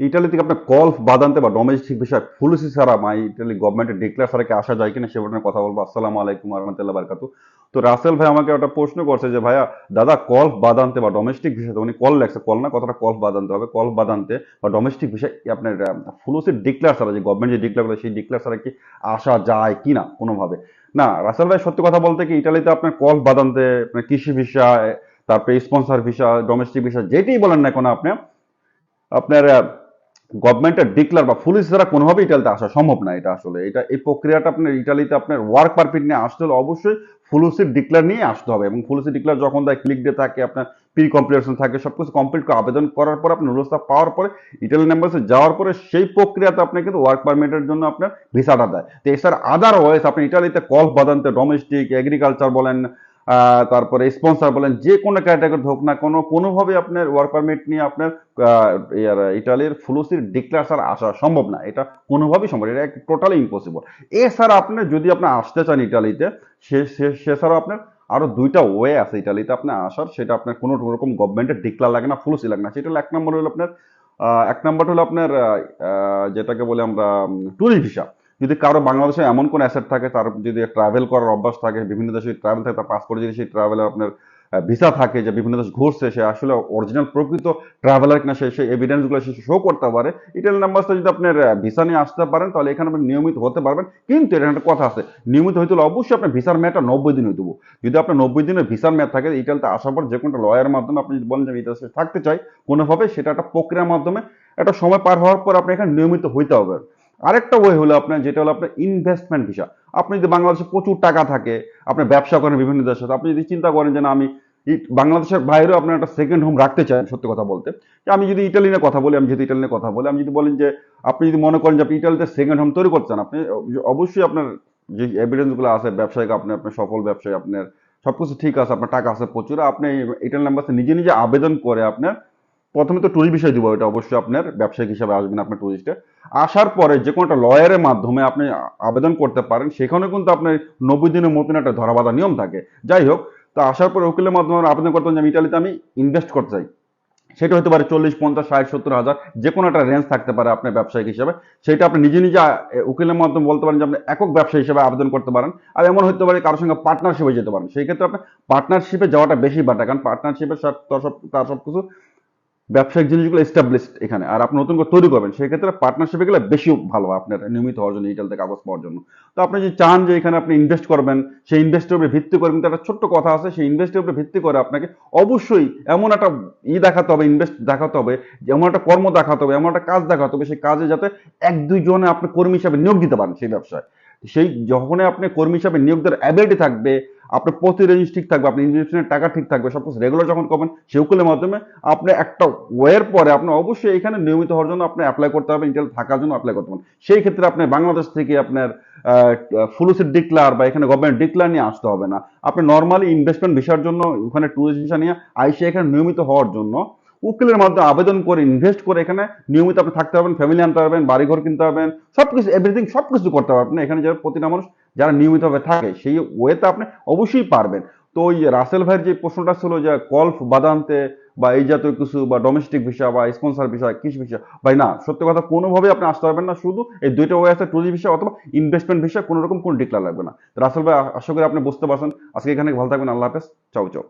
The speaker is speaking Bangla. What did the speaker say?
ইটালি থেকে আপনার গলফ বাদান্তে বা ডোমেস্টিক বিষয় ফুলসি ছাড়া মা ইটালি গভর্নমেন্টের ডিক্লেয়ার ছাড়া কি আসা যায় কিনা সে কথা বলব। আসসালামু আলাইকুম রহমতুল্লাহ বারকাতু তো রাসেল ভাই আমাকে একটা প্রশ্ন করছে যে, ভাইয়া, দাদা কলফ বাদান্তে বা ডোমেস্টিক বিষয় উনি কল লেখছে কল না, কথাটা কলফ বাদান্তে হবে। কলফ বাদান্তে বা ডোমেস্টিক বিষয় আপনার ফুলসির ডিক্লেয়ার ছাড়া, যে গভর্নমেন্ট যে ডিক্লেয়ার করে, সেই ডিক্লেয়ার ছাড়া কি আসা যায় কিনা কোনোভাবে? না, রাসেল ভাই, সত্যি কথা বলতে কি ইটালিতে আপনার কলফ বাদান্তে আপনার কৃষি ভিসা, তারপরে স্পন্সর ভিসা ডোমেস্টিক ভিসা যেটাই বলেন না কোনো আপনি, আপনার গভর্নমেন্টের ডিক্লার বা পুলিশ দ্বারা কোনোভাবে ইটালিতে আসা সম্ভব না এটা আসলে। এটা এই প্রক্রিয়াটা আপনার ইটালিতে আপনার ওয়ার্ক পারমিট নিয়ে আসতে হলে অবশ্যই ফুলুসির ডিক্লার নিয়ে আসতে হবে এবং ফুলুসির ডিক্লার যখন দেয় ক্লিক ডে থাকে, আপনার প্রি কমপ্লিটেশন থাকে সব কিছু কমপ্লিট করে আবেদন করার পর আপনি রুলসটা পাওয়ার পরে ইটালিয়ান এম্বাসি যাওয়ার পরে সেই প্রক্রিয়াতে আপনি কিন্তু ওয়ার্ক পারমিটের জন্য আপনার ভিসাটা দেয়। তো এছাড়া আদারওয়াইজ আপনি ইটালিতে কলফ বাদান্তে ডোমেস্টিক এগ্রিকালচার বলেন তারপরে স্পন্সর বলেন, যে কোনো ক্যাটাগরি হোক না কোনো, কোনোভাবে আপনার ওয়ার্ক পারমিট নিয়ে আপনার ইটালির ফুলুসির ডিক্লেয়ার ছাড়া আসা সম্ভব না। এটা কোনোভাবেই সম্ভব। এটা টোটালি ইম্পসিবল এছাড়া আপনার যদি আপনি আসতে চান ইটালিতে, সে সেছাড়াও আপনার আরও দুইটা ওয়ে আছে ইটালিতে আপনার আসার, সেটা আপনার কোনো রকম গভর্নমেন্টের ডিক্লার লাগে না, ফুলুসি লাগে না। সেটা হলো এক নম্বর হলো আপনার এক নম্বর হলো আপনার যেটাকে বলে আমরা ট্যুরিস্ট ভিসা যদি কারও বাংলাদেশে এমন কোন অ্যাসেট থাকে, তার যদি ট্রাভেল করার অভ্যাস থাকে, বিভিন্ন দেশে ট্রাভেল থাকে, তার পাসপোর্ট যদি সেই ট্রাভেলের আপনার ভিসা থাকে, যে বিভিন্ন দেশ ঘুরছে, সে আসলে অরিজিনাল প্রকৃত ট্রাভেলার কিনা সে সেই এভিডেন্সগুলো সে শো করতে পারে। ইটালিয়ান নাম্বারটা যদি আপনার ভিসা নিয়ে আসতে পারেন, তাহলে এখানে আপনি নিয়মিত হতে পারবেন। কিন্তু এটা একটা কথা আছে, নিয়মিত হইতে হলে অবশ্যই আপনার ভিসার মেয়াদটা নব্বই দিন হবে। যদি আপনার নব্বই দিনের ভিসার মেয়াদ থাকে ইটালিতে আসার পর যে কোনো লয়ারের মাধ্যমে আপনি যদি বলেন যে ইটালিতে থাকতে চাই, কোনোভাবে সেটা একটা প্রক্রিয়ার মাধ্যমে একটা সময় পার হওয়ার পর আপনি এখানে নিয়মিত হইতে হবে। আরেকটা ওয়ে হলো আপনার, যেটা হলো আপনার ইনভেস্টমেন্ট ভিসা আপনি যদি বাংলাদেশে প্রচুর টাকা থাকে আপনি ব্যবসা করেন বিভিন্ন দেশের সাথে, আপনি যদি চিন্তা করেন যে না, আমি বাংলাদেশের বাইরেও আপনার একটা সেকেন্ড হোম রাখতে চান সত্যি কথা বলতে। যে আমি যদি ইটালি নিয়ে কথা বলি, আমি যদি ইটালি নিয়ে কথা বলি, আমি যদি বলেন যে, আপনি যদি মনে করেন যে আপনি ইটালিতে সেকেন্ড হোম তৈরি করতে চান, আপনি অবশ্যই আপনার যে এভিডেন্সগুলো আছে, ব্যবসায়িক আপনি আপনার সফল ব্যবসায়ী, আপনার সবকিছু ঠিক আছে, আপনার টাকা আছে প্রচুর, আপনি ইটালি নাম্বারসে নিজে নিজে আবেদন করে আপনার প্রথমে তো ট্যুরিস্ট বিষয় দিব, এটা অবশ্যই আপনার ব্যবসায়িক হিসাবে আসবেন আপনার টুরিস্টে আসার পরে যে কোনো একটা লয়ারের মাধ্যমে আপনি আবেদন করতে পারেন সেখানে কিন্তু আপনার নব্বই দিনের মতন একটা ধরাবাধা নিয়ম থাকে। যাই হোক, তো আসার পরে উকিলের মাধ্যমে আবেদন করতাম যে আমি ইটালিতে আমি ইনভেস্ট করতে চাই। সেটা হতে পারে চল্লিশ, পঞ্চাশ, ষাট, সত্তর হাজার, যে কোনো একটা রেঞ্জ থাকতে পারে আপনার ব্যবসায়িক হিসাবে। সেটা আপনি নিজে নিজে উকিলের মাধ্যমে বলতে পারেন যে আপনি একক ব্যবসা হিসাবে আবেদন করতে পারেন। আর এমন হতে পারে কারোর সঙ্গে পার্টনারশিপে যেতে পারেন। সেই ক্ষেত্রে আপনি পার্টনারশিপে যাওয়াটা বেশি বাটা কারণ পার্টনারশিপের তার সব তার সব কিছু ব্যবসায়িক জিনিসগুলো এস্টাবলিশড এখানে। আর আপনি নতুন করে তৈরি করবেন সেই ক্ষেত্রে পার্টনারশিপে গেলে বেশি ভালো আপনার নিয়মিত হওয়ার জন্য ইটালিতে কাগজ পাওয়ার জন্য। তো আপনি যে চান যে এখানে আপনি ইনভেস্ট করবেন, সেই ইনভেস্টের উপরে ভিত্তি করে, কিন্তু একটা ছোট্ট কথা আছে, সেই ইনভেস্টের উপরে ভিত্তি করে আপনাকে অবশ্যই এমন একটা ই দেখাতে হবে ইনভেস্ট দেখাতে হবে এমন একটা কর্ম দেখাতে হবে, এমন একটা কাজ দেখাতে হবে, সেই কাজে যাতে এক দুইজনে আপনি কর্মী হিসাবে নিয়োগ দিতে পারেন সেই ব্যবসায়। সেই যখনই আপনি কর্মী হিসাবে নিয়োগ দেওয়ার অ্যাবিলিটি থাকবে, আপনার প্রতি রেঞ্জ ঠিক থাকবে আপনি ইনভেস্টমেন্টের টাকা ঠিক থাকবে সব রেগুলার যখন করবেন, সেই উকিলের মাধ্যমে আপনি একটা ওয়ের পরে আপনি অবশ্যই এখানে নিয়মিত হওয়ার জন্য আপনি অ্যাপ্লাই করতে হবে ইন্টেল থাকার জন্য অ্যাপ্লাই করতে পারেন সেই ক্ষেত্রে আপনি বাংলাদেশ থেকে আপনার ফুলুসের ডিক্লার বা এখানে গভর্নমেন্ট ডিক্লার নিয়ে আসতে হবে না। আপনি নর্মালি ইনভেস্টমেন্ট ভিসার জন্য ওখানে ট্যুরিস্ট ভিসা নিয়ে আইসে এখানে নিয়মিত হওয়ার জন্য উকিলের মাধ্যমে আবেদন করে ইনভেস্ট করে এখানে নিয়মিত আপনি থাকতে পারবেন ফ্যামিলি আনতে পারবেন, বাড়িঘর কিনতে পারবেন, সবকিছু এভরিথিং সবকিছু করতে পারবেন। এখানে যারা প্রতিটা মানুষ, যারা নিয়মিতভাবে থাকে, সেই ওয়েতে আপনি অবশ্যই পারবেন। তো ওই রাসেল ভাইয়ের যে প্রশ্নটা ছিল যে কলফ বাদান্তে বা এই জাতীয় কিছু বা ডোমেস্টিক ভিসা বা স্পন্সর ভিসা কৃষি ভিসা ভাই না, সত্যি কথা কোনোভাবে আপনি আসতে পারবেন না। শুধু এই দুইটা ওয়ে আছে ট্যুরিস্ট ভিসা অথবা ইনভেস্টমেন্ট ভিসা কোনো রকম কোনো ডিক্লার লাগবে না। রাসেল ভাই, আশা করি আপনি বুঝতে পারছেন। আজকে এখানে ভালো থাকবেন। আল্লাহ হাফেজ। চাও চাও।